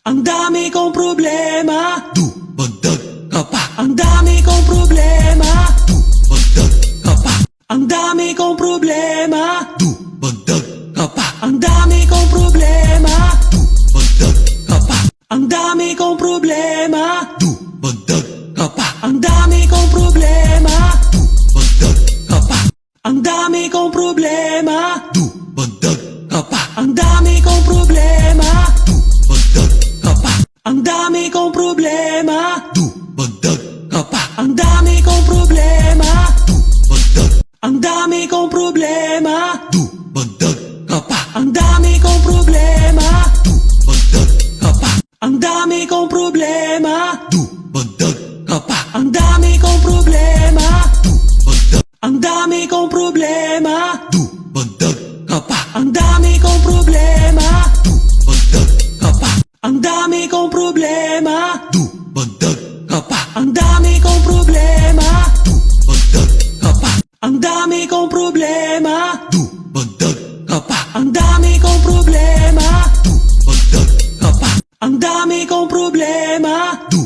Ang dami kong problema Du, magdag ka pa. Ang dami kong problema Du, magdag ka pa. Ang dami kong problema Du, magdag ka pa. Ang dami kong problema Du, magdag ka pa. Ang dami kong problema Du, magdag ka pa. Ang dami kong problema Du, magdag ka pa. Ang dami kong problema Du, magdag ka pa. Ang dami kong problema Du, magdag ka pa. Ang dami kong problema Du, magdag. Ang dami kong problema Du, magdag ka pa. Ang dami kong problema Du, magdag ka pa. Ang dami kong problema Du, magdag ka pa. Ang dami kong problema Du, magdag. Ang dami kong problema Du, dami kong problema Du, magdag ka pa. Ang dami kong problema Du, magdag ka pa. Ang dami kong problema Du, magdag ka pa. Ang dami kong problema Du, magdag ka pa. Ang dami kong problema Du,